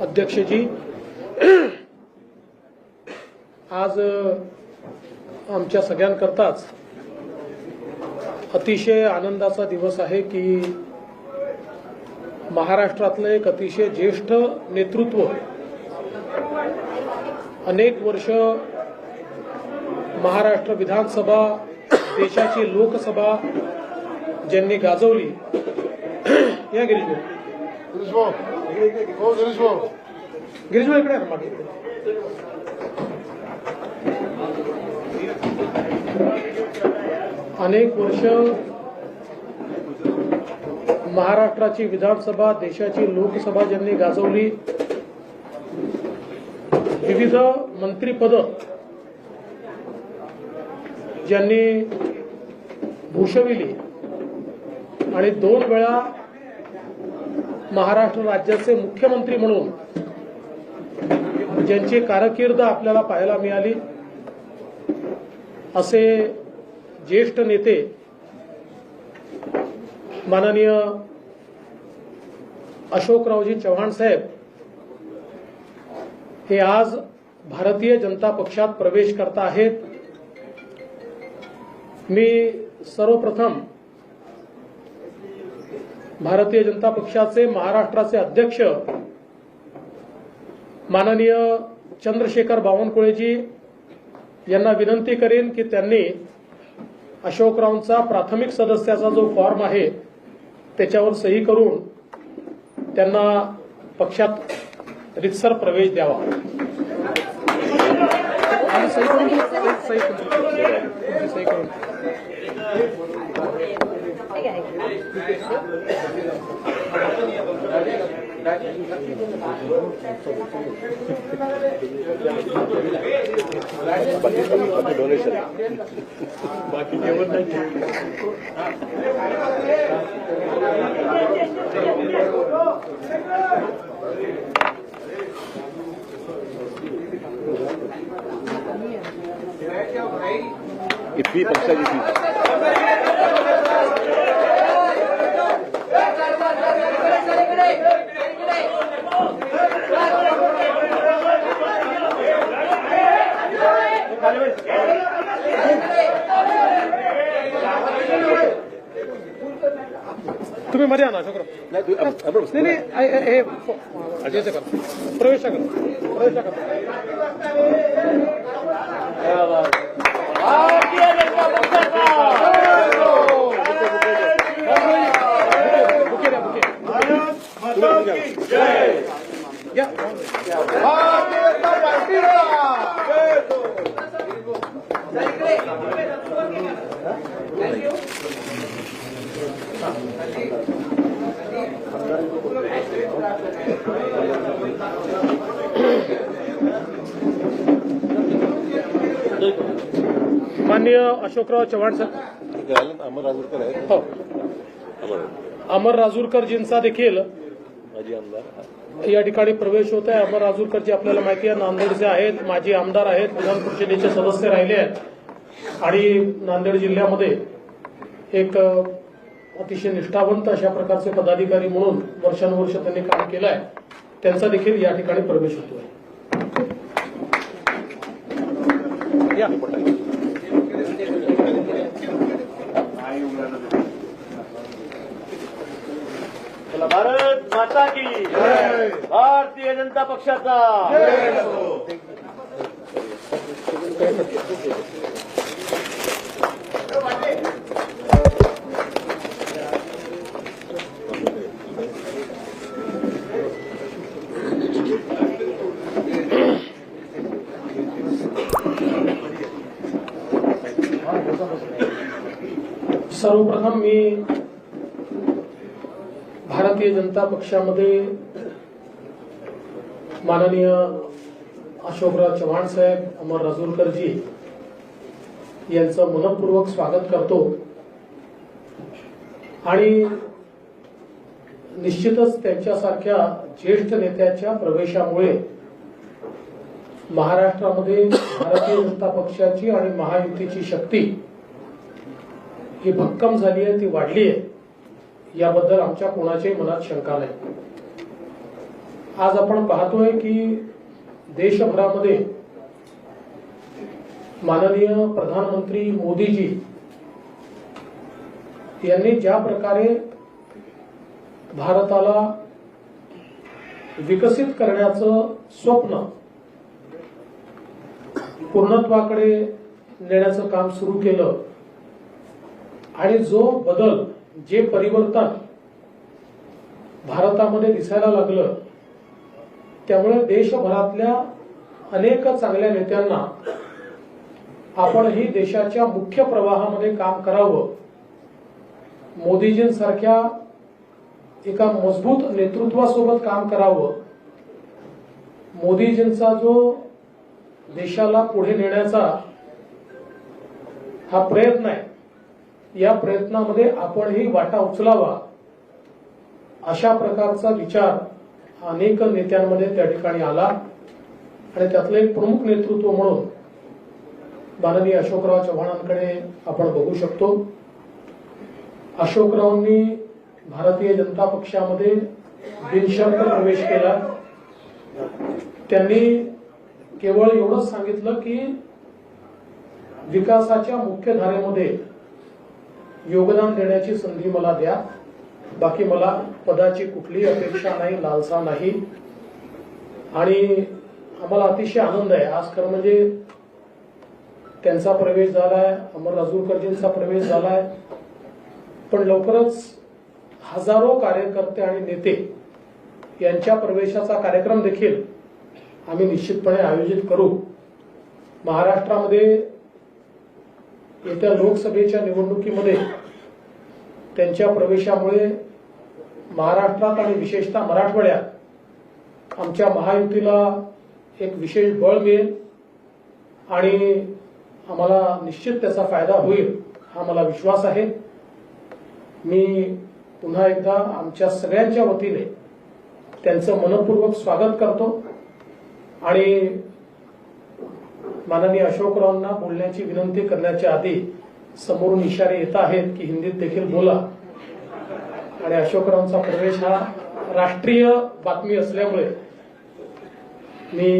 अध्यक्षजी आज आमच्या सगळ्यांकरताच अतिशय आनंदाचा दिवस आहे की महाराष्ट्रातलं एक अतिशय ज्येष्ठ नेतृत्व अनेक वर्ष महाराष्ट्र विधानसभा देशाची लोकसभा ज्यांनी गाजवली. या गिरीश भाऊ गिरीश भाऊ हो गिरीश भाऊ गिरीश भाऊ इकडे मागे. अनेक वर्ष महाराष्ट्राची विधानसभा देशाची लोकसभा ज्यांनी गाजवली विविध मंत्रीपद ज्यांनी भूषविली आणि दोन वेळा महाराष्ट्र राज्याचे मुख्यमंत्री म्हणून ज्यांची कारकीर्द आपल्याला पाहायला मिळाली असे ज्येष्ठ नेते माननीय अशोकरावजी चव्हाण साहेब हे आज भारतीय जनता पक्षात प्रवेश करता आहेत. मी सर्वप्रथम भारतीय जनता पक्षाचे महाराष्ट्राचे अध्यक्ष माननीय चंद्रशेखर बावनकुळेजी यांना विनंती करेन की त्यांनी अशोकरावांचा प्राथमिक सदस्याचा जो फॉर्म आहे त्याच्यावर सही करून त्यांना पक्षात रितसर प्रवेश द्यावा. सही करून सही करून घे. तुमची सही करून फी पक्षाची फी तुम्ही मध्ये आणा अशोकराव नाही नाही हे करा. प्रवेश करा. प्रवेश करा. या भारतीय जनता पार्टीला माननीय अशोकराव चव्हाण सर. अमर राजूरकर आहेत. हो. अमर. अमर राजूरकरजींचा देखील माजी आमदार या ठिकाणी प्रवेश होत आहे. अमर राजूरकरजी आपल्याला माहिती आहे नांदेडचे आहेत माजी आमदार आहेत विधान परिषदेचे सदस्य राहिले आहेत. आणि नांदेड जिल्ह्यामध्ये एक अतिशय निष्ठावंत अशा प्रकारचे पदाधिकारी म्हणून वर्षानुवर्ष त्यांनी काम केलं आहे त्यांचा देखील या ठिकाणी प्रवेश चला भारत माता की भारतीय जनता पक्षाचा. सर्वप्रथम मी भारतीय जनता पक्षामध्ये माननीय अशोकराव चव्हाण साहेब अमर राजूरकरजी यांचं मनपूर्वक स्वागत करतो. आणि निश्चितच त्यांच्यासारख्या ज्येष्ठ नेत्याच्या प्रवेशामुळे महाराष्ट्रामध्ये भारतीय जनता पक्षाची आणि महायुतीची शक्ती ही भक्कम झाली आहे ती वाढली आहे. याबद्दल आमच्या कोणाच्याही मनात शंका नाही. आज आपण पाहतोय की देशभरामध्ये माननीय प्रधानमंत्री मोदीजी यांनी ज्या प्रकारे भारताला विकसित करण्याचं स्वप्न पूर्णत्वाकडे नेण्याचं काम सुरू केलं आणि जो बदल जे परिवर्तन भारतामध्ये दिसायला लागलं त्यामुळे देशभरातल्या अनेक चांगल्या नेत्यांना आपणही देशाच्या मुख्य प्रवाहामध्ये काम करावं. मोदीजींसारख्या एका मजबूत नेतृत्वासोबत काम करावं. मोदीजींचा जो देशाला पुढे नेण्याचा हा प्रयत्न आहे. या प्रयत्नामध्ये आपणही वाटा उचलावा अशा प्रकारचा विचार अनेक नेत्यांमध्ये त्या ठिकाणी आला आणि त्यातलं एक प्रमुख नेतृत्व म्हणून माननीय अशोकराव चव्हाणांकडे आपण बघू शकतो. अशोकरावांनी भारतीय जनता पक्षामध्ये बिनशर्त प्रवेश केला. त्यांनी केवळ एवढंच सांगितलं की विकासाच्या मुख्य धारेमध्ये योगदान देण्याची संधी मला द्या. बाकी मला पदाची कुठलीही अपेक्षा नाही लालसा नाही. आणि आम्हाला अतिशय आनंद आहे. आज खरं म्हणजे त्यांचा प्रवेश झालाय अमर राजूरकरजींचा प्रवेश झालाय. पण लवकरच हजारो कार्यकर्ते आणि नेते यांच्या प्रवेशाचा कार्यक्रम देखील आम्ही निश्चितपणे आयोजित करू. महाराष्ट्रामध्ये येत्या लोकसभेच्या निवडणुकीमध्ये त्यांच्या प्रवेशामुळे महाराष्ट्रात आणि विशेषतः मराठवाड्यात आमच्या महायुतीला एक विशेष बळ मिळेल आणि आम्हाला निश्चित त्याचा फायदा होईल हा मला विश्वास आहे. मी पुन्हा एकदा आमच्या सगळ्यांच्या वतीने त्यांचं मनपूर्वक स्वागत करतो. आणि माननीय अशोकरावांना बोलण्याची विनंती करण्याच्या आधी समोरून इशारे येत आहेत की हिंदीत देखील बोला. आणि अशोकरावांचा प्रवेश हा राष्ट्रीय बातमी असल्यामुळे मी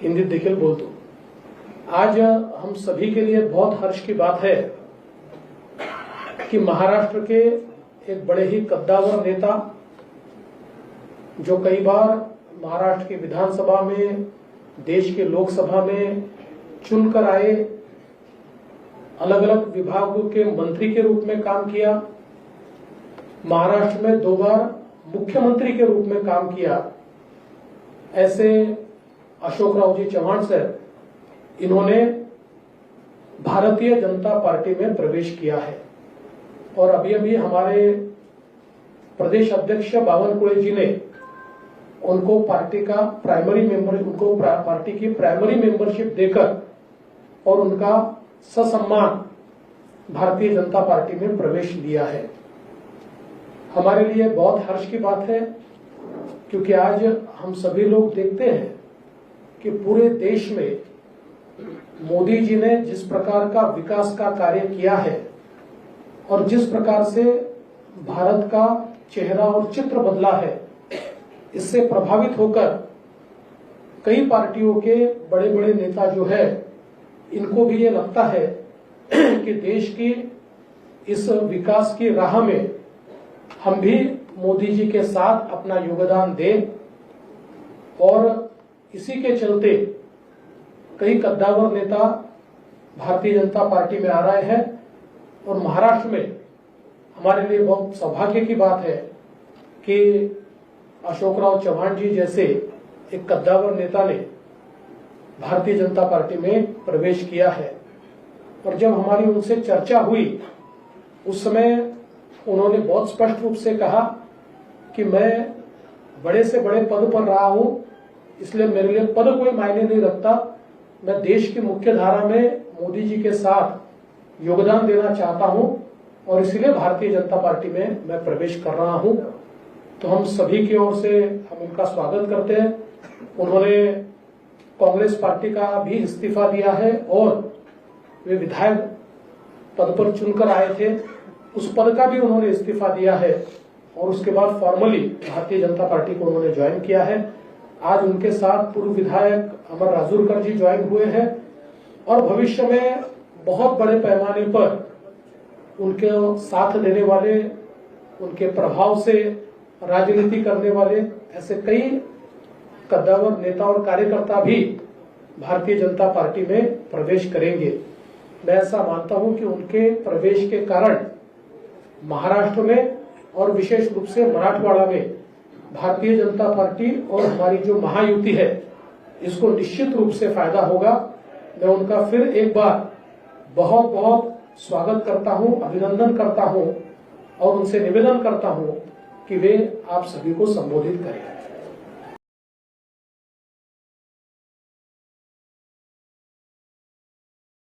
हिंदीत देखील बोलतो. आज हम सभी के लिए बहुत हर्ष की बात है कि महाराष्ट्र के एक बड़े ही कद्दावर नेता जो कई बार महाराष्ट्र की विधानसभा में, देश के लोकसभा में चुनकर आए अलग अलग विभागों के मंत्री के रूप में काम किया, महाराष्ट्र में दो बार मुख्यमंत्री के रूप में काम किया। ऐसे अशोक राव जी चौहान सर, इन्होंने भारतीय जनता पार्टी में प्रवेश किया है। और अभी अभी हमारे प्रदेश अध्यक्ष बावनकुळे जी ने उनको पार्टी का प्राइमरी मेंबर उनको पार्टी की प्राइमरी मेंबरशिप देकर और उनका ससम्मान भारतीय जनता पार्टी में प्रवेश दिया है। हमारे लिए बहुत हर्ष की बात है, क्योंकि आज हम सभी लोग देखते हैं कि पूरे देश में मोदी जी ने जिस प्रकार का विकास का कार्य किया है और जिस प्रकार से भारत का चेहरा और चित्र बदला है इससे प्रभावित होकर कई पार्टियों के बड़े बड़े नेता जो है, इनको भी ये लगता है कि देश की इस विकास की राह में हम भी मोदी जी के साथ अपना योगदान दें और इसी के चलते कई कद्दावर नेता भारतीय जनता पार्टी में आ रहे हैं और महाराष्ट्र में हमारे लिए बहुत सौभाग्य की बात है कि अशोकराव चौहान जी जैसे एक कद्दावर नेता ने भारतीय जनता पार्टी में प्रवेश किया है। और जब हमारी उनसे चर्चा हुई, उस समय उन्होंने बहुत स्पष्ट रूप से कहा कि मैं बड़े से बड़े पद पर रहा हूँ, इसलिए मेरे लिए पद कोई मायने नहीं रखता। मैं देश की मुख्य धारा में मोदी जी के साथ योगदान देना चाहता हूँ और इसलिए भारतीय जनता पार्टी में मैं प्रवेश कर रहा हूँ। तो हम सभी की ओर से हम उनका स्वागत करते हैं। उन्होंने कांग्रेस पार्टी का भी इस्तीफा दिया है और वे विधायक पद पर चुनकर आए थे। उस पद का भी उन्होंने इस्तीफा दिया है और उसके बाद फॉर्मली भारतीय जनता पार्टी को उन्होंने ज्वाइन किया है। आज उनके साथ पूर्व विधायक अमर राजूरकर जी ज्वाइन हुए हैं और भविष्य में बहुत बड़े पैमाने पर उनके साथ देने वाले, उनके प्रभाव से राजनीति करने वाले ऐसे कई कद्दावर नेता और कार्यकर्ता भी भारतीय जनता पार्टी में प्रवेश करेंगे। मैं ऐसा मानता हूँ कि उनके प्रवेश के कारण महाराष्ट्र में और विशेष रूप से मराठवाड़ा में भारतीय जनता पार्टी और हमारी जो महायुति है, इसको निश्चित रूप से फ़ायदा होगा। मैं उनका फिर एक बार बहुत बहुत स्वागत करता हूँ, अभिनंदन करता हूँ और उनसे निवेदन करता हूँ कि वे आप सभी को संबोधित करें।